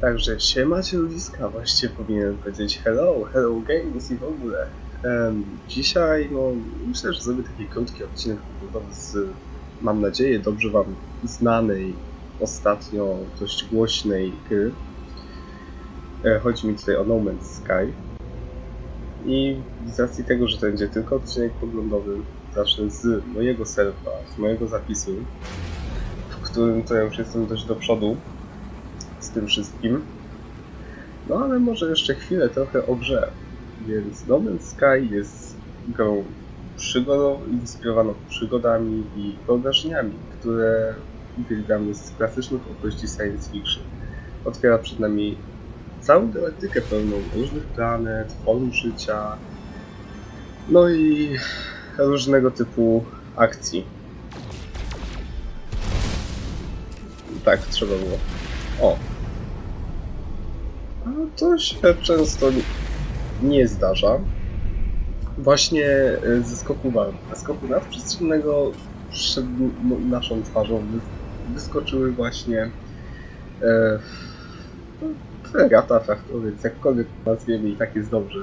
Także siemacie ludziska, właściwie powinienem powiedzieć hello, hello games i w ogóle. Em, dzisiaj, no, myślę, że zrobię taki krótki odcinek z, mam nadzieję, dobrze wam znanej, ostatnio dość głośnej gry. E, chodzi mi tutaj o No Man's Sky. I z racji tego, że to będzie tylko odcinek poglądowy, zacznę z mojego serwa, z mojego zapisu, w którym to ja już jestem dość do przodu z tym wszystkim. No ale może jeszcze chwilę trochę o grze. Więc No Man's Sky jest grą przygodą, inspirowaną przygodami i wydarzeniami, które uwielbiamy z klasycznych opowieści science fiction. Otwiera przed nami całą galaktykę pełną różnych planet, form życia, no i różnego typu akcji. Tak, trzeba było. O. A to się często nie- nie zdarza. Właśnie e, ze skoku, ze skoku nadprzestrzennego przed m- naszą twarzą wy- wyskoczyły właśnie e, no, fregata, frachtowiec, jakkolwiek nazwiemy i tak jest dobrze.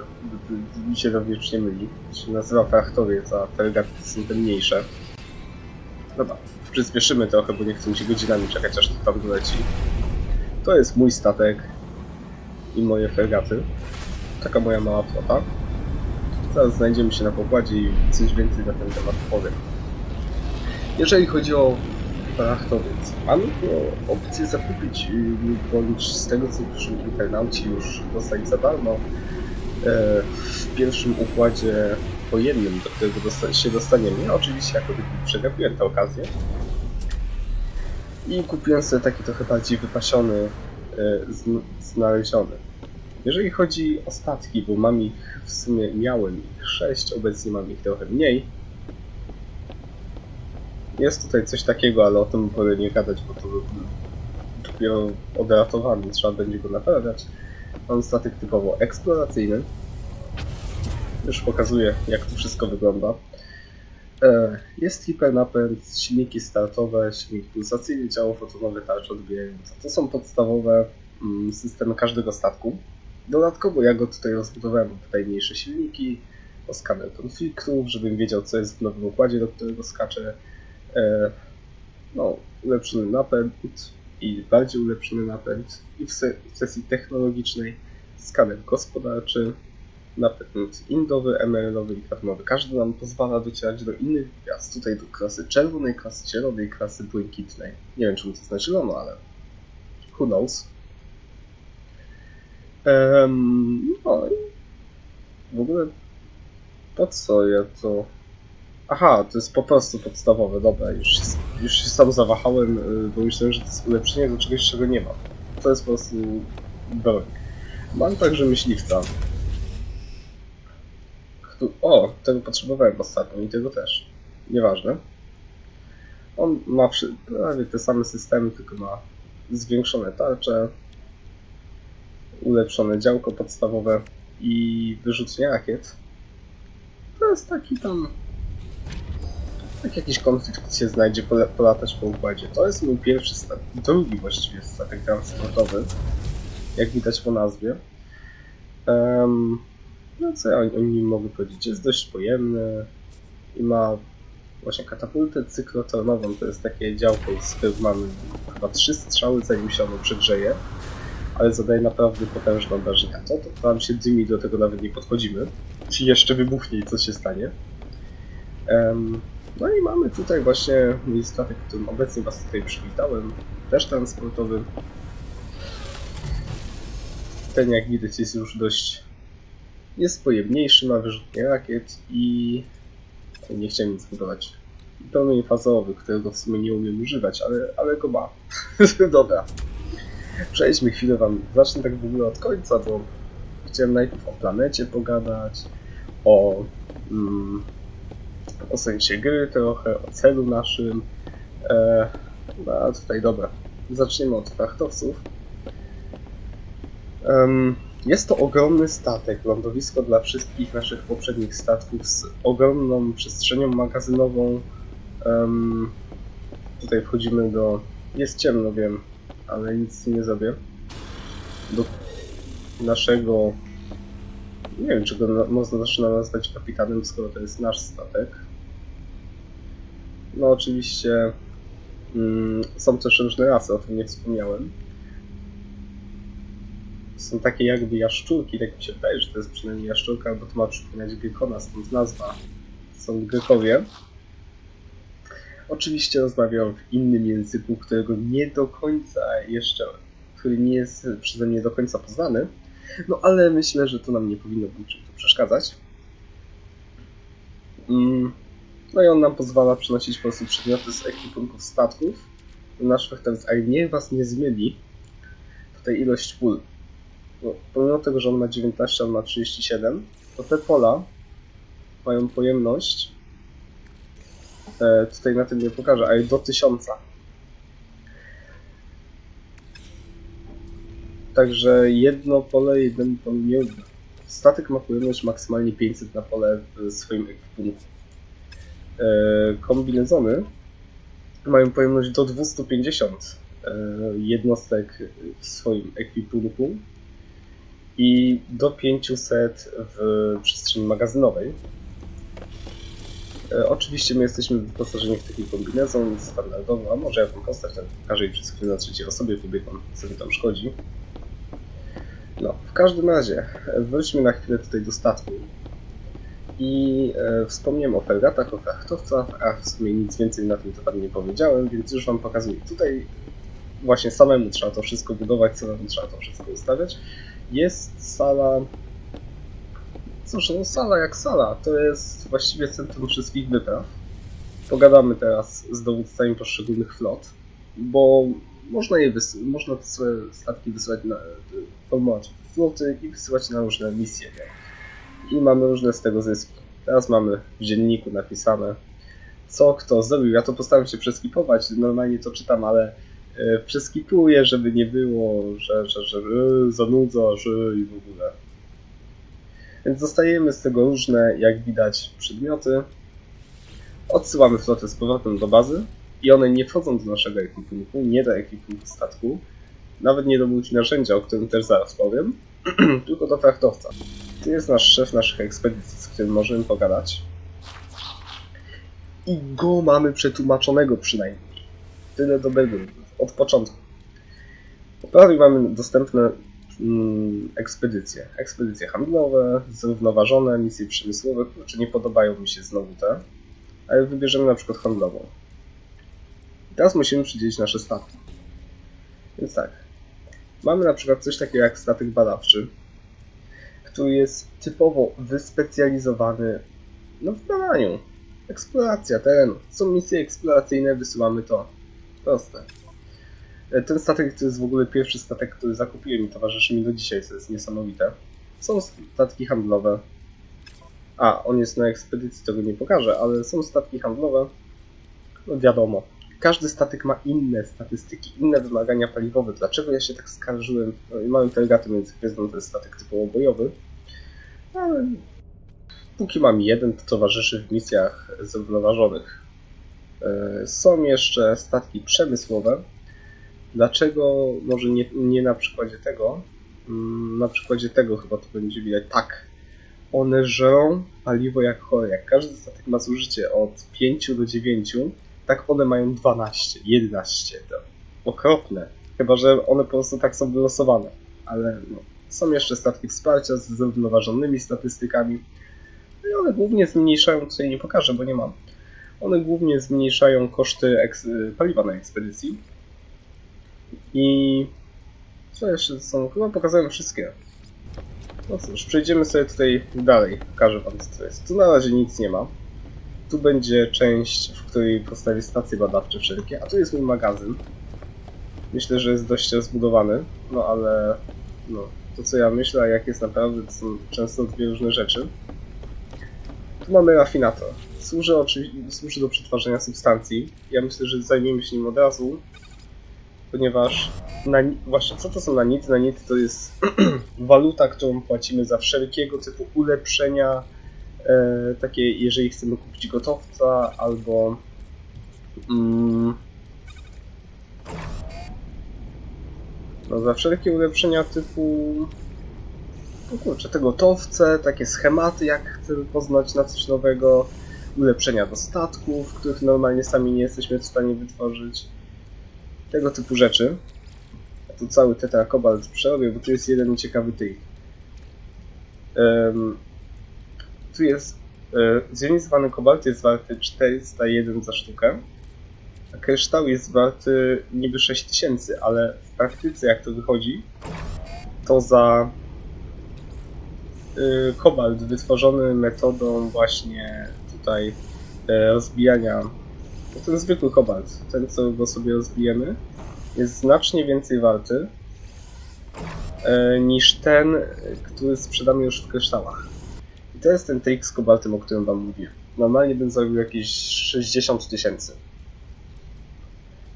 Mi się to wiecznie myli. Się nazywa frachtowiec, a fregaty są te mniejsze. Dobra, przyspieszymy trochę, bo nie chcę się godzinami czekać, aż to tam doleci. To jest mój statek i moje fregaty. Taka moja mała flota. Zaraz znajdziemy się na pokładzie i coś więcej na ten temat powiem. Jeżeli chodzi o frachtowiec, mamy opcję zakupić y, bądź z tego co piszą internauci już dostać za darmo e, w pierwszym układzie wojennym, do którego się dostaniemy. Ja oczywiście jako przegapiłem tę okazję i kupiłem sobie taki trochę bardziej wypasiony, e, zn- znaleziony. Jeżeli chodzi o statki, bo mam ich w sumie miałem ich 6, obecnie mam ich trochę mniej. Jest tutaj coś takiego, ale o tym wolę nie gadać, bo to dopiero odratowany, trzeba będzie go naprawiać. Mam statek typowo eksploracyjny. Już pokazuję, jak to wszystko wygląda. E, Jest hipernapęd, silniki startowe, silnik pulsacyjny, działo fotonowe, tarcze odbijające. To są podstawowe mm, systemy każdego statku. Dodatkowo ja go tutaj rozbudowałem o tutaj mniejsze silniki, o skaner konfliktów, żebym wiedział co jest w nowym układzie, do którego skaczę. E, no, ulepszony napęd i bardziej ulepszony napęd i w, se- w sesji technologicznej skaner gospodarczy, napęd indowy, emerynowy i karmowy. Każdy nam pozwala docierać do innych gwiazd. Tutaj do klasy czerwonej, klasy zielonej, klasy błękitnej. Nie wiem czemu to znaczy zielono, ale who knows. Em, no i w ogóle po co ja to... Aha, to jest po prostu podstawowe, dobra, już, już się sam zawahałem, y, bo myślałem, że to jest ulepszenie do czegoś, czego nie mam. To jest po prostu broń. Mam także myśliwca. Któ- O, tego potrzebowałem ostatnio i tego też. Nieważne. On ma prawie te same systemy, tylko ma zwiększone tarcze, ulepszone działko podstawowe i wyrzutnie rakiet. To jest taki tam. Jak jakiś konflikt się znajdzie, polatać po układzie. To jest mój pierwszy statek, drugi właściwie statek transportowy, jak widać po nazwie. Em, no co ja o, nim mogę powiedzieć? Jest dość pojemny i ma właśnie katapultę cyklotronową. To jest takie działko, z mamy chyba trzy strzały, zanim się ono przegrzeje ale zadaje naprawdę potężne obrażenia. To, to tam się dymi, do tego nawet nie podchodzimy. Czy jeszcze wybuchnie i co się stanie. Em, no i mamy tutaj właśnie mój statek, którym obecnie Was tutaj przywitałem. Też transportowy. Ten jak widać jest już dość... Jest pojemniejszy, ma wyrzutnie rakiet i... Nie chciałem nic budować. Pełny fazowy, którego w sumie nie umiem używać, ale, ale go ma. Dobra. Przejdźmy chwilę wam, zacznę tak w ogóle od końca, bo chciałem najpierw o planecie pogadać, o, mm, o sensie gry trochę, o celu naszym. E, no a tutaj dobra, zaczniemy od frachtowców. Em, jest to ogromny statek, lądowisko dla wszystkich naszych poprzednich statków z ogromną przestrzenią magazynową. Em, tutaj wchodzimy do... Jest ciemno, wiem, ale nic nie zrobię. do naszego. Nie wiem, czy go na, można zaczyna nazwać kapitanem, skoro to jest nasz statek. No, oczywiście mm, są też różne rasy, o tym nie wspomniałem. Są takie jakby jaszczurki, tak mi się wydaje, że to jest przynajmniej jaszczurka, bo to ma przypominać Gekona, stąd nazwa. Są Gekowie. Oczywiście rozmawiam w innym języku, którego nie do końca jeszcze, który nie jest przeze mnie do końca poznany. No ale myślę, że to nam nie powinno niczym tu przeszkadzać. Mm, No i on nam pozwala przenosić po prostu przedmioty z ekwipunków statków do naszych teraz, ale niech was nie zmyli tutaj ilość pól. Bo pomimo tego, że on ma 19, a on ma 37, to te pola mają pojemność tutaj na tym nie pokażę, ale do 1000. Także jedno pole, jeden pole nie uda. Statek ma pojemność maksymalnie 500 na pole w swoim ekwipunku. E, kombinezony mają pojemność do 250 e, jednostek w swoim ekwipunku i do 500 w przestrzeni magazynowej. E, Oczywiście my jesteśmy wyposażeni w taki kombinezon standardowy, a może ja tą postać tak pokażę i przez chwilę na trzeciej osobie pobiegam, co mi tam szkodzi. No, w każdym razie, e, wróćmy na chwilę tutaj do statku. I e, wspomniałem o fergatach, o frachtowcach, a w sumie nic więcej na ten temat nie powiedziałem, więc już Wam pokazuję. Tutaj właśnie samemu trzeba to wszystko budować, samemu trzeba to wszystko ustawiać. Jest sala Cóż, no sala jak sala, to jest właściwie centrum wszystkich wypraw. Pogadamy teraz z dowódcami poszczególnych flot, bo można je wys- można te swoje statki wysyłać na formułacz floty i wysyłać na różne misje. Nie? I mamy różne z tego zyski. Teraz mamy w dzienniku napisane, co kto zrobił. Ja to postaram się przeskipować, normalnie to czytam, ale e, przeskipuję, żeby nie było, że, że, że e, zanudza, że i w ogóle. Więc dostajemy z tego różne, jak widać, przedmioty. Odsyłamy flotę z powrotem do bazy i one nie wchodzą do naszego ekwipunku, nie do ekwipunku statku, nawet nie do multinarzędzia, o którym też zaraz powiem, tylko do frachtowca. Tu jest nasz szef naszych ekspedycji, z którym możemy pogadać. I go mamy przetłumaczonego przynajmniej. Tyle dobrego od początku. Po prawej mamy dostępne ekspedycje. Ekspedycje handlowe, zrównoważone, misje przemysłowe, kurczę, nie podobają mi się znowu te, ale wybierzemy na przykład handlową. I teraz musimy przydzielić nasze statki. Więc tak, mamy na przykład coś takiego jak statek badawczy, który jest typowo wyspecjalizowany no, w badaniu. Eksploracja terenu. Są misje eksploracyjne, wysyłamy to. Proste. E, Ten statek to jest w ogóle pierwszy statek, który zakupiłem i towarzyszy mi do dzisiaj, co jest niesamowite. Są statki handlowe. A, on jest na ekspedycji, tego nie pokażę, ale są statki handlowe. No wiadomo. Każdy statek ma inne statystyki, inne wymagania paliwowe. Dlaczego ja się tak skarżyłem? No, i Małym telegatem między gwiazdą to jest statek typowo bojowy. Ale póki mam jeden, to towarzyszy w misjach zrównoważonych. E, Są jeszcze statki przemysłowe, Dlaczego może nie, nie na przykładzie tego? Mm, Na przykładzie tego chyba to będzie widać. Tak. One żrą paliwo jak chore. Jak każdy statek ma zużycie od 5 do 9, tak one mają 12, 11. To okropne. Chyba, że one po prostu tak są wylosowane. Ale no, są jeszcze statki wsparcia z zrównoważonymi statystykami. No i one głównie zmniejszają, tutaj nie pokażę, bo nie mam. One głównie zmniejszają koszty paliwa na ekspedycji. I co jeszcze są? Chyba pokazałem wszystkie. No cóż, przejdziemy sobie tutaj dalej. Pokażę wam co to jest. Tu na razie nic nie ma. Tu będzie część, w której postawię stacje badawcze wszelkie, a tu jest mój magazyn. Myślę, że jest dość rozbudowany, no ale no, to co ja myślę, a jak jest naprawdę, to są często dwie różne rzeczy. Tu mamy rafinator. Służy, oczywiście, służy do przetwarzania substancji. Ja myślę, że zajmiemy się nim od razu, ponieważ na, właśnie co to są nanity? Nanity to jest waluta, którą płacimy za wszelkiego typu ulepszenia, e, takie jeżeli chcemy kupić gotowca albo mm, No za wszelkie ulepszenia typu... No kurczę, te gotowce, takie schematy, jak chcemy poznać na coś nowego, ulepszenia do statków, których normalnie sami nie jesteśmy w stanie wytworzyć. Tego typu rzeczy. Tu cały tetra kobalt przerobię, bo tu jest jeden ciekawy trik. Em, tu jest e, zjonizowany kobalt jest warty 401 za sztukę, a kryształ jest warty niby 6000, ale w praktyce jak to wychodzi, to za y, kobalt wytworzony metodą właśnie tutaj e, rozbijania, ten zwykły kobalt, ten co go sobie rozbijemy, jest znacznie więcej warty e, niż ten, który sprzedamy już w kryształach. I to jest ten trik z kobaltem, o którym wam mówiłem. Normalnie bym zrobił jakieś 60 tysięcy.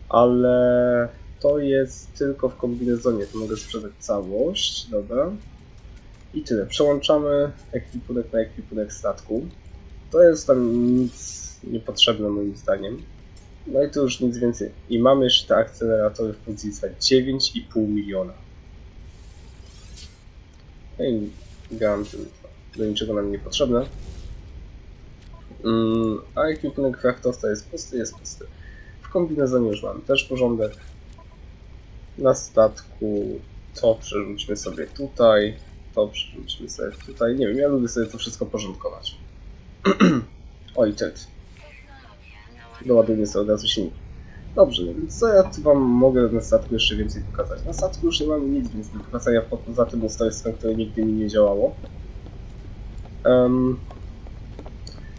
Ale to jest tylko w kombinezonie, to mogę sprzedać całość, dobra. I tyle. Przełączamy ekwipunek na ekwipunek statku. To jest tam nic niepotrzebne moim zdaniem. No i tu już nic więcej. I mamy jeszcze te akceleratory w pozycji za 9,5 miliona. No i do niczego nam niepotrzebne. Mm, a ekwipunek frachtowca jest pusty, jest pusty. W kombinezonie już mamy też porządek. Na statku to przerzućmy sobie tutaj, to przerzućmy sobie tutaj. Nie wiem, ja lubię sobie to wszystko porządkować. Oj, cześć. Doładujmy sobie od razu silnik. Dobrze, więc co ja tu wam mogę na statku jeszcze więcej pokazać? Na statku już nie mamy nic więcej do pokazania poza tym ustrojstwem, które nigdy mi nie działało. Um,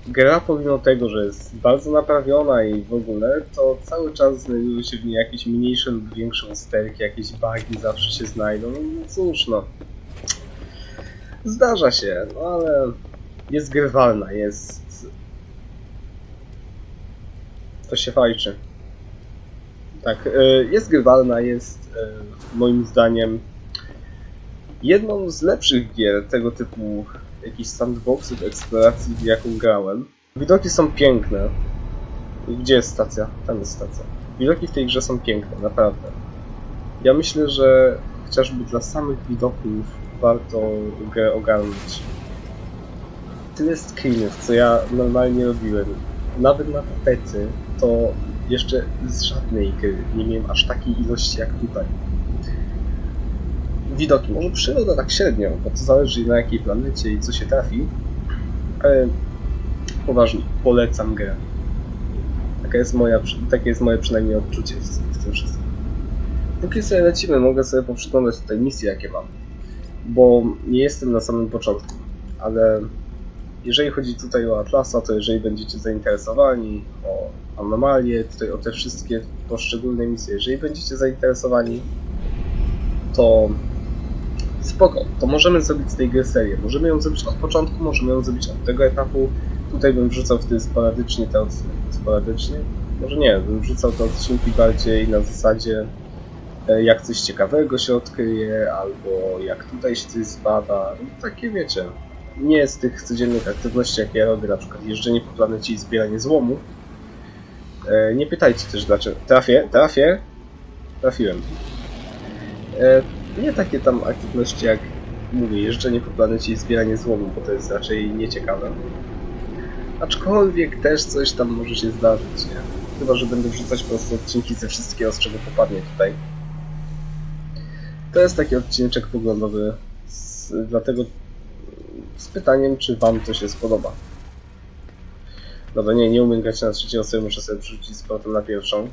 gra pomimo tego, że jest bardzo naprawiona i w ogóle, to cały czas znajdują się w niej jakieś mniejsze lub większe usterki, jakieś bugi zawsze się znajdą. No, no cóż, no. Zdarza się, no ale jest grywalna, jest... To się fajczy. Tak, y, jest grywalna, jest y, moim zdaniem jedną z lepszych gier tego typu jakichś sandboxów eksploracji, jaką grałem. Widoki są piękne. Gdzie jest stacja? Tam jest stacja. Widoki w tej grze są piękne, naprawdę. Ja myślę, że chociażby dla samych widoków warto grę ogarnąć. Tyle screenów, co ja normalnie robiłem. Nawet na tapety, to jeszcze z żadnej gry nie miałem aż takiej ilości jak tutaj widoki. Może przyroda tak średnio, bo to zależy na jakiej planecie i co się trafi. Ale poważnie, polecam grę. Taka jest moja, takie jest moje przynajmniej odczucie w, tym wszystkim. Póki sobie lecimy, mogę sobie poprzyglądać tutaj misje, jakie mam. Bo nie jestem na samym początku, ale jeżeli chodzi tutaj o Atlasa, to jeżeli będziecie zainteresowani o anomalie, tutaj o te wszystkie poszczególne misje, jeżeli będziecie zainteresowani, to spoko, to możemy zrobić z tej gry serię. Możemy ją zrobić od początku, możemy ją zrobić od tego etapu. Tutaj bym wrzucał wtedy sporadycznie te odcinki. Sporadycznie? Może nie, bym wrzucał te odcinki bardziej na zasadzie e, jak coś ciekawego się odkryje, albo jak tutaj się coś zbada. No, takie wiecie. Nie z tych codziennych aktywności, jakie ja robię, na przykład jeżdżenie po planecie i zbieranie złomu. E, Nie pytajcie też dlaczego. Trafię, trafię. Trafiłem. E, nie takie tam aktywności jak mówię, jeżdżenie po planecie i zbieranie złomu, bo to jest raczej nieciekawe. Aczkolwiek też coś tam może się zdarzyć, nie? Chyba, że będę wrzucać po prostu odcinki ze wszystkiego, z czego popadnie tutaj. To jest taki odcineczek poglądowy, z, dlatego z pytaniem, czy wam to się spodoba. Dobra, nie, nie umiem grać na trzeciej osobie, muszę sobie przerzucić z powrotem na pierwszą.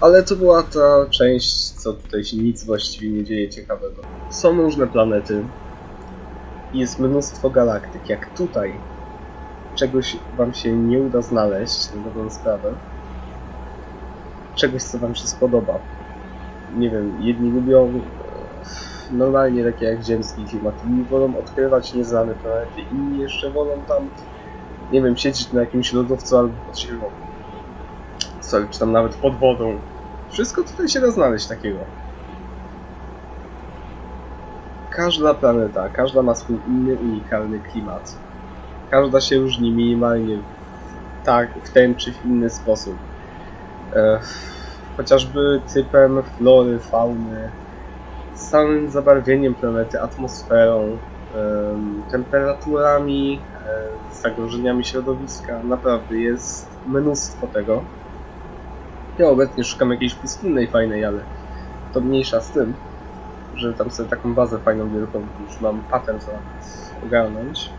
Ale to była ta część, co tutaj się nic właściwie nie dzieje ciekawego. Są różne planety. Jest mnóstwo galaktyk. Jak tutaj czegoś wam się nie uda znaleźć, na dobrą sprawę, czegoś, co wam się spodoba. Nie wiem, jedni lubią normalnie takie jak ziemski klimat, inni wolą odkrywać nieznane planety, inni jeszcze wolą tam, nie wiem, siedzieć na jakimś lodowcu albo pod ziemią. Sorry, czy tam nawet pod wodą. Wszystko tutaj się da znaleźć takiego. Każda planeta, każda ma swój inny, unikalny klimat. Każda się różni minimalnie tak, w ten czy w inny sposób. E, chociażby typem flory, fauny, z całym zabarwieniem planety, atmosferą, em, temperaturami, zagrożeniami środowiska. Naprawdę jest mnóstwo tego. Ja obecnie szukam jakiejś pustynnej fajnej, ale to mniejsza z tym, że tam sobie taką bazę fajną, wielką już mam patent ogarnąć.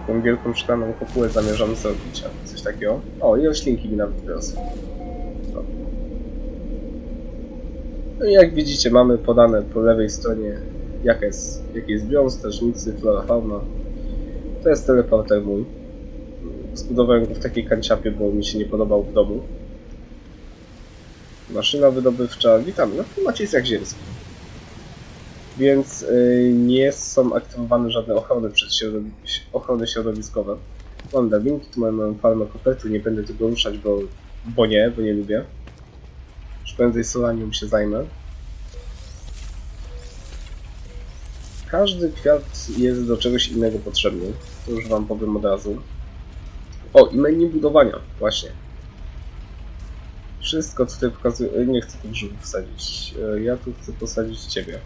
Taką wielką szklaną kopułę zamierzam zrobić, albo coś takiego. O, i roślinki mi nawet wyrosły. O. No i jak widzicie, mamy podane po lewej stronie, jaka jest, jaki jest biom, strażnicy, flora, fauna. To jest teleporter mój. Zbudowałem go w takiej kanciapie, bo mi się nie podobał w domu. Maszyna wydobywcza, witam, no jest jak ziemski. Więc y, nie są aktywowane żadne ochrony, przed środowi- ochrony środowiskowe. Mam drabinki, tu mam, mam farmę kopertu, nie będę tego ruszać, bo, bo nie, bo nie lubię. Już prędzej solanium się zajmę. Każdy kwiat jest do czegoś innego potrzebny. To już wam powiem od razu. O, i menu budowania, właśnie. Wszystko co tutaj pokazuję. e, Nie chcę tu grzybów wsadzić. E, Ja tu chcę posadzić ciebie.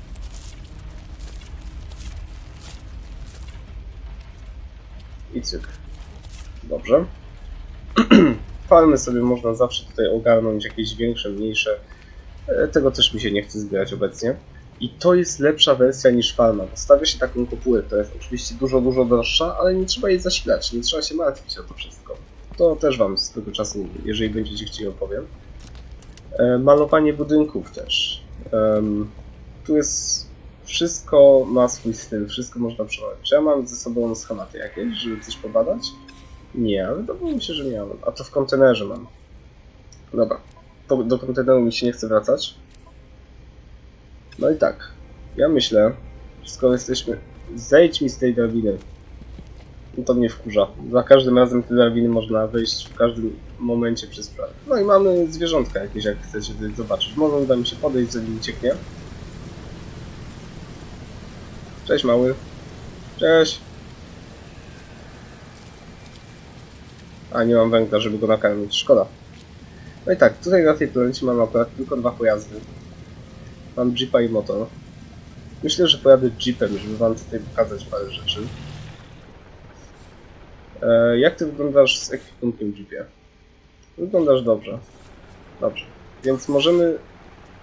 I cyk. Dobrze. Farmy sobie można zawsze tutaj ogarnąć, jakieś większe, mniejsze. E, Tego też mi się nie chce zbierać obecnie. I to jest lepsza wersja niż farma. Postawia się taką kopułę, to jest oczywiście dużo, dużo droższa, ale nie trzeba jej zasilać, nie trzeba się martwić o to wszystko. To też Wam z tego czasu, jeżeli będziecie chcieli, opowiem. E, malowanie budynków też. Tu jest wszystko ma swój styl, wszystko można przerobić. Ja mam ze sobą schematy jakieś, żeby coś pobadać? Nie, ale wydawało mi się, że miałem. A to w kontenerze mam. Dobra. To, do konteneru mi się nie chce wracać. No i tak. Ja myślę, że skoro jesteśmy... Zejdź mi z tej drabiny. No to mnie wkurza. Za każdym razem te drabiny można wejść w każdym momencie przez prawo. No i mamy zwierzątka jakieś, jak chcecie zobaczyć. Może uda mi się podejść, zanim ucieknie. Cześć mały. Cześć. A nie mam węgla, żeby go nakarmić. Szkoda. No i tak, tutaj na tej planecie mam akurat tylko dwa pojazdy. Mam jeepa i motor. Myślę, że pojadę jeepem, żeby wam tutaj pokazać parę rzeczy. E, jak ty wyglądasz z ekwipunkiem jeepie? Wyglądasz dobrze. Dobrze. Więc możemy...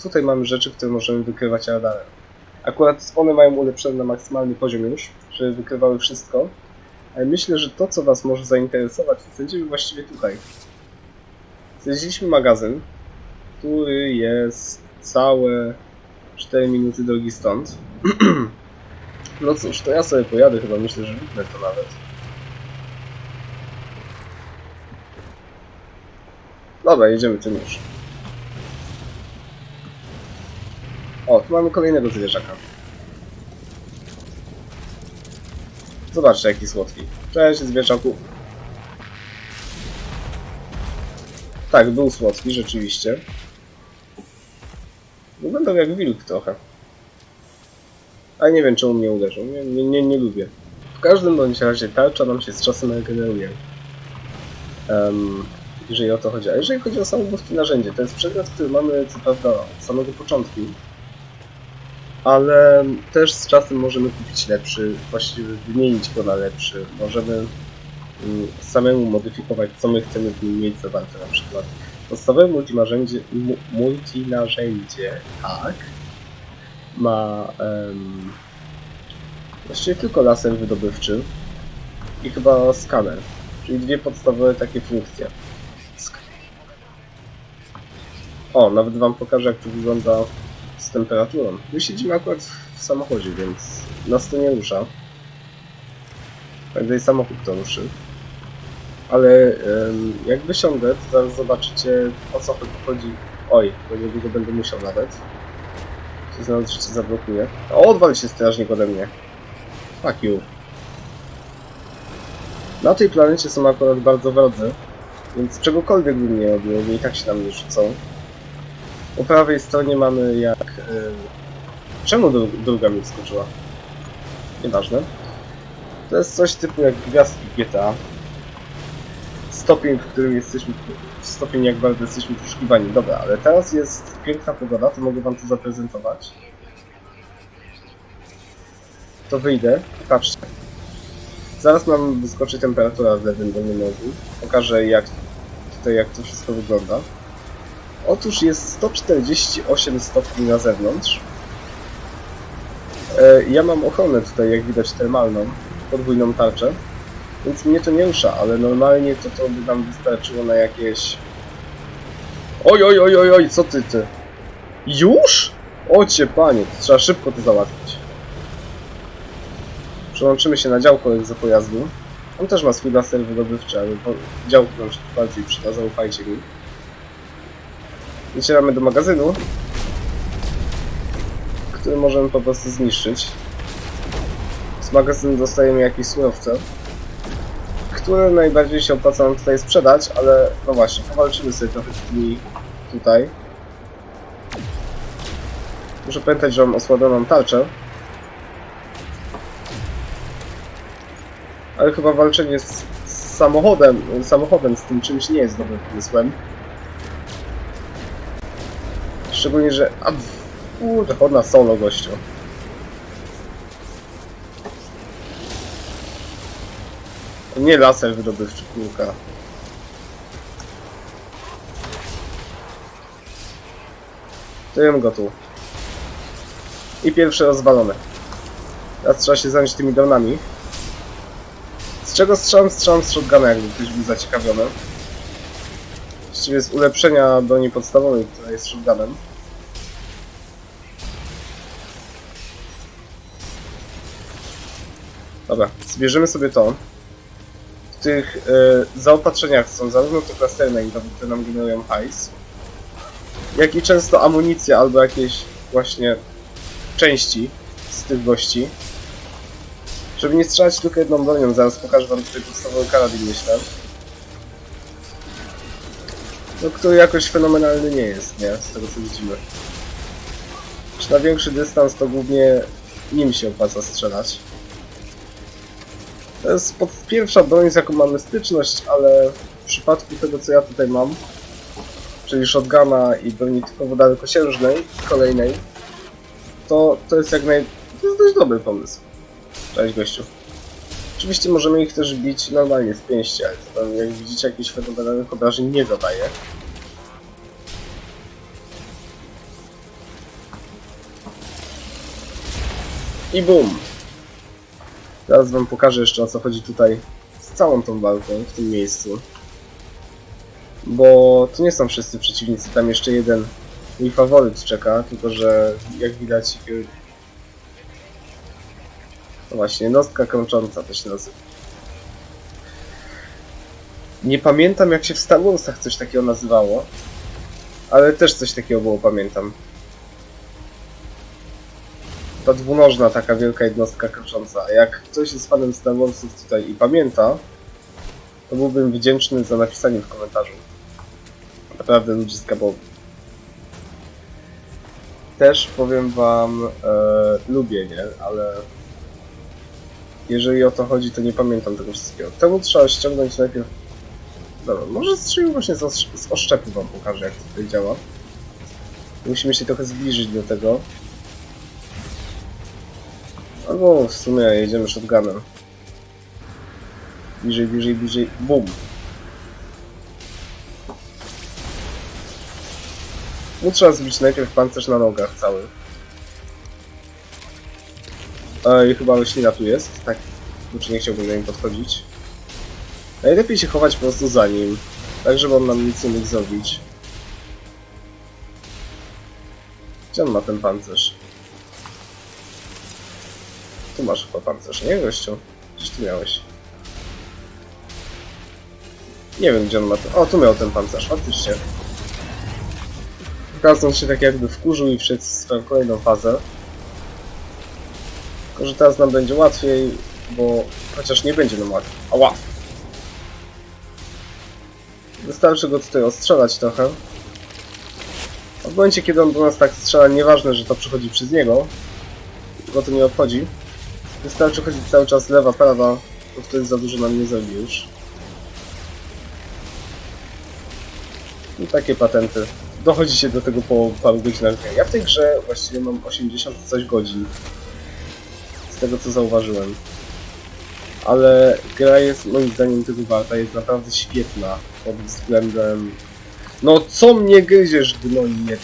Tutaj mamy rzeczy, które możemy wykrywać radarem. Akurat one mają ulepszony na maksymalny poziom już, żeby wykrywały wszystko. Ale myślę, że to, co Was może zainteresować, znajdziemy właściwie tutaj. Znaleźliśmy magazyn, który jest całe 4 minuty drogi stąd. no cóż, to ja sobie pojadę, chyba myślę, że wypnę to nawet. Dobra, jedziemy tym już. O, tu mamy kolejnego zwierzaka. Zobaczcie, jaki słodki. Cześć, zwierzaku. Tak, był słodki, rzeczywiście. Wyglądał jak wilk trochę. Ale nie wiem, czemu mnie uderzył. Nie, nie, nie, nie lubię. W każdym bądź razie tarcza nam się z czasem regeneruje. Um, jeżeli o to chodzi. A jeżeli chodzi o samobójskie narzędzie, to jest przedmiot, który mamy co prawda od samego początku, ale też z czasem możemy kupić lepszy, właściwie wymienić go na lepszy. Możemy mm, samemu modyfikować, co my chcemy w nim mieć zawarte na przykład. Podstawowe multinarzędzie, mu, multinarzędzie tak, ma em, właściwie tylko laser wydobywczy i chyba skaner, czyli dwie podstawowe takie funkcje. O, nawet wam pokażę jak to wygląda z temperaturą. My siedzimy akurat w samochodzie, więc nas to nie rusza. Prędzej samochód to ruszy. Ale jak wysiądę, to zaraz zobaczycie o co chodzi. Oj, bo niedługo będę musiał nawet. Się zaraz życie zablokuje. O, odwal się strażnik ode mnie. Fuck you. Na tej planecie są akurat bardzo wrodzy, więc czegokolwiek bym nie robił, i tak się na mnie rzucą. Po prawej stronie mamy jak... y, Czemu dru- druga mi skoczyła? Nieważne. To jest coś typu jak gwiazdki GTA. Stopień, w którym jesteśmy, stopień jak bardzo jesteśmy poszukiwani. Dobra, ale teraz jest piękna pogoda, to mogę wam to zaprezentować. To wyjdę, patrzcie. Zaraz nam wyskoczy temperatura w lewym dolnym. Pokażę jak tutaj jak to wszystko wygląda. Otóż jest 148 stopni na zewnątrz. E, ja mam ochronę tutaj, jak widać, termalną, podwójną tarczę, więc mnie to nie rusza, ale normalnie to to by nam wystarczyło na jakieś... Oj, oj, oj, oj, oj, co ty, ty? Już? Ocie, panie, trzeba szybko to załatwić. Przełączymy się na działko za pojazdu. On też ma swój laser wydobywczy, ale działko nam się bardziej przyda, zaufajcie mi. Docieramy do magazynu, który możemy po prostu zniszczyć. Z magazynu dostajemy jakieś surowce, które najbardziej się opłaca nam tutaj sprzedać, ale no właśnie, powalczymy sobie trochę z tymi tutaj. Muszę pamiętać, że mam osłabioną tarczę. Ale chyba walczenie z samochodem, samochodem z tym czymś nie jest dobrym pomysłem. Szczególnie, że... A, kurde, chod na solo, gościu. Nie laser wydobywczy, kulka. Tyłem go tu. I pierwsze rozwalone. Teraz trzeba się zająć tymi dronami. Z czego strzelam? Strzelam z shotguna, jakby ktoś był zaciekawiony. Właściwie z ulepszenia broni podstawowej, która jest shotgunem. Dobra, zbierzemy sobie to. W tych e, zaopatrzeniach są zarówno te klasterne indowy, które nam generują hajs, jak i często amunicja albo jakieś właśnie części z tych gości. Żeby nie strzelać tylko jedną bronią, zaraz pokażę wam tutaj podstawowy karabin, myślę. No, który jakoś fenomenalny nie jest, nie? Z tego co widzimy. Czy na większy dystans to głównie nim się opłaca strzelać. To jest pod pierwsza broń, z jaką mamy styczność, ale w przypadku tego, co ja tutaj mam, czyli shotguna i broni typowo dalekosiężnej, kolejnej, to, to jest jak naj... to jest dość dobry pomysł. Cześć gościu. Oczywiście możemy ich też bić normalnie z pięści, ale to tam, jak widzicie jakichś fenomenalnych obrażeń nie zadaje. I bum! Zaraz wam pokażę jeszcze o co chodzi tutaj z całą tą walką w tym miejscu. Bo tu nie są wszyscy przeciwnicy, tam jeszcze jeden mój faworyt czeka, tylko że jak widać yy, no właśnie, jednostka krącząca to się nazywa. Nie pamiętam jak się w Star Warsach coś takiego nazywało, ale też coś takiego było, pamiętam. Ta dwunożna taka wielka jednostka krocząca. Jak ktoś jest fanem Star Warsów tutaj i pamięta, to byłbym wdzięczny za napisanie w komentarzu. Naprawdę ludziska, bo też powiem wam, e, lubię, nie? Ale jeżeli o to chodzi, to nie pamiętam tego wszystkiego. Temu trzeba ściągnąć najpierw... Dobra, może strzelił właśnie z, z oszczepu wam pokażę, jak to tutaj działa. Musimy się trochę zbliżyć do tego. Albo w sumie jedziemy shotgunem. Bliżej, bliżej, bliżej. Bum! No trzeba zbić najpierw pancerz na nogach cały. Ej, chyba roślina tu jest, tak? Znaczy nie chciałbym do niej podchodzić. Najlepiej się chować po prostu za nim, tak żeby on nam nic nie mógł zrobić. Gdzie on ma ten pancerz? Tu masz chyba pancerz, nie gościu? Gdzieś tu miałeś. Nie wiem gdzie on ma ten... O, tu miał ten pancerz, faktycznie. Teraz on się tak jakby wkurzył i wszedł w swoją kolejną fazę. Tylko, że teraz nam będzie łatwiej, bo chociaż nie będzie nam łatwiej. Ała! Wystarczy go tutaj ostrzelać trochę. W momencie, kiedy on do nas tak strzela, nieważne, że to przychodzi przez niego, go to nie obchodzi. Wystarczy chodzić cały czas lewa, prawa, bo wtedy za dużo nam nie zrobi. I takie patenty. Dochodzicie do tego po paru godzinach. Ja w tej grze właściwie mam 80 coś godzin. Z tego co zauważyłem. Ale gra jest moim zdaniem tego warta, jest naprawdę świetna pod względem... No co mnie gryziesz, gnoi nie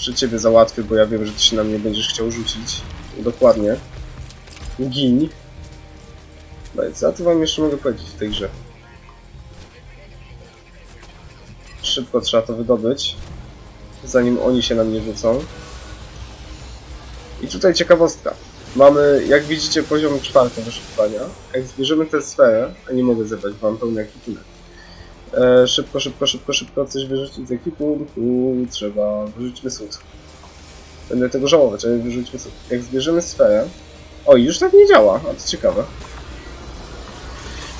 Jeszcze ciebie załatwię, bo ja wiem, że ty się na mnie będziesz chciał rzucić. Dokładnie. Gin. No co tu wam jeszcze mogę powiedzieć w tej grze? Szybko trzeba to wydobyć, zanim oni się na mnie rzucą. I tutaj ciekawostka. Mamy, jak widzicie, poziom czwarty wyszukiwania. Jak zbierzemy tę sferę, a nie mogę zebrać, mam pełny ekwipunek. E, szybko, szybko, szybko, szybko coś wyrzucić z ekwipunku. Trzeba wyrzućmy sód. Będę tego żałować, ale wyrzućmy sód. Jak zbierzemy sferę... O, już tak nie działa, a to ciekawe.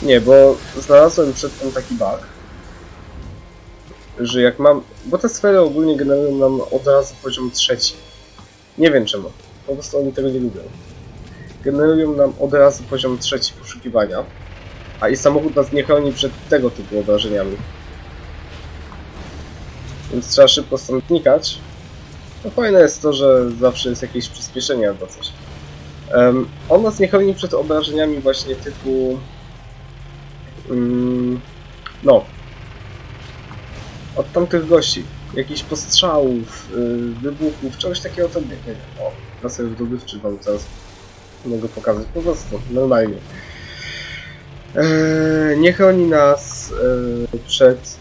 Nie, bo znalazłem przedtem taki bug, że jak mam... Bo te sfery ogólnie generują nam od razu poziom trzeci. Nie wiem czemu. Po prostu oni tego nie lubią. Generują nam od razu poziom trzeci poszukiwania. A i samochód nas nie chroni przed tego typu obrażeniami. Więc trzeba szybko stąd znikać. No fajne jest to, że zawsze jest jakieś przyspieszenie albo coś. Um, on nas nie chroni przed obrażeniami właśnie typu... Mm, no. Od tamtych gości. Jakichś postrzałów, yy, wybuchów, czegoś takiego to nie, nie wiem. O, sobie wydobywczy wam teraz mogę pokazać. Po prostu, normalnie. Eee, nie chroni nas e, przed.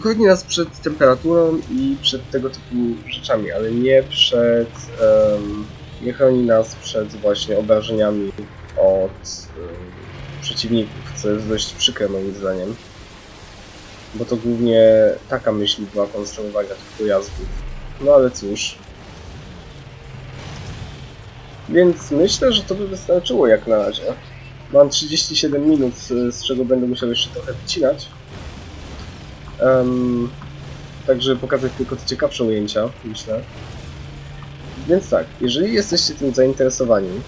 Chroni nas przed temperaturą i przed tego typu rzeczami, ale nie przed. nie chroni nas przed właśnie obrażeniami od em, przeciwników, co jest dość przykre moim zdaniem. Bo to głównie taka myśl była konstruowania tych pojazdów. No ale cóż. Więc myślę, że to by wystarczyło jak na razie. Mam 37 minut, z z czego będę musiał jeszcze trochę wycinać. Um, także pokazać tylko te ciekawsze ujęcia, myślę. Więc tak, jeżeli jesteście tym zainteresowani,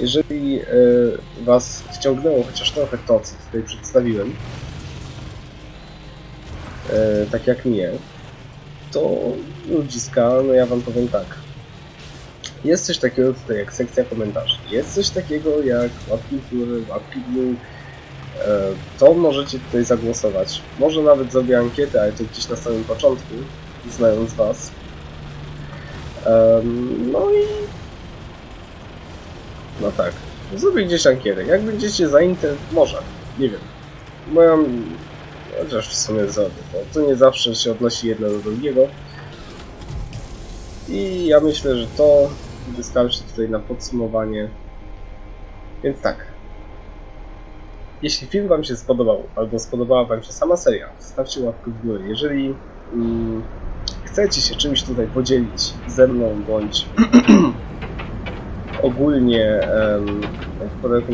jeżeli e, Was wciągnęło chociaż trochę to, co tutaj przedstawiłem, e, tak jak mnie, to ludziska, no ja Wam powiem tak. Jest coś takiego tutaj jak sekcja komentarzy. Jest coś takiego jak łapki w łapki w dół. E, To możecie tutaj zagłosować. Może nawet zrobię ankietę, ale to gdzieś na samym początku, znając Was. No i... No tak. Zrobię gdzieś ankietę. Jak będziecie zainteresowani... Może. Nie wiem. Moją... Chociaż w sumie zrobię. Bo to nie zawsze się odnosi jedno do drugiego. I ja myślę, że to wystarczy tutaj na podsumowanie. Więc tak. Jeśli film Wam się spodobał, albo spodobała Wam się sama seria, zostawcie łapkę w górę. Jeżeli mm, chcecie się czymś tutaj podzielić ze mną, bądź ogólnie, podać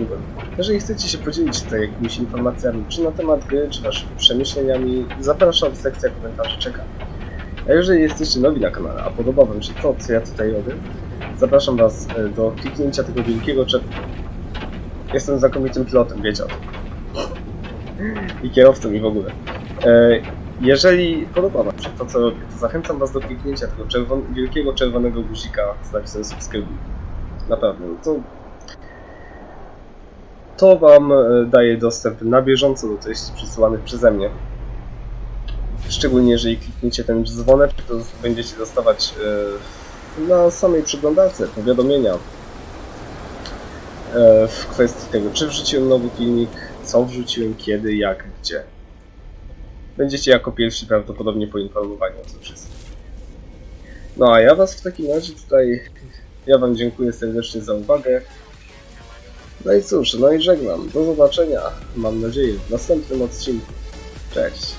jeżeli chcecie się podzielić tutaj jakimiś informacjami, czy na temat gry, czy Waszymi przemyśleniami, zapraszam, sekcja komentarzy czeka. A jeżeli jesteście nowi na kanale, a podoba Wam się to, co ja tutaj robię, zapraszam Was e, do kliknięcia tego wielkiego czeku. Jestem znakomitym pilotem, wiecie o tym. I kierowcą i w ogóle. E, Jeżeli podoba Wam się to, co robię, to zachęcam Was do kliknięcia tego czerwon- wielkiego czerwonego guzika z napisem subskrybuj. Naprawdę, no to to Wam e, daje dostęp na bieżąco do treści przesyłanych przeze mnie. Szczególnie jeżeli klikniecie ten dzwoneczek, to będziecie dostawać e, na samej przeglądarce powiadomienia e, w kwestii tego, czy wrzuciłem nowy filmik, co wrzuciłem, kiedy, jak, gdzie. Będziecie jako pierwsi prawdopodobnie poinformowani o tym wszystkim. No a ja Was w takim razie tutaj, ja Wam dziękuję serdecznie za uwagę. No i cóż, no i żegnam. Do zobaczenia, mam nadzieję, w następnym odcinku. Cześć.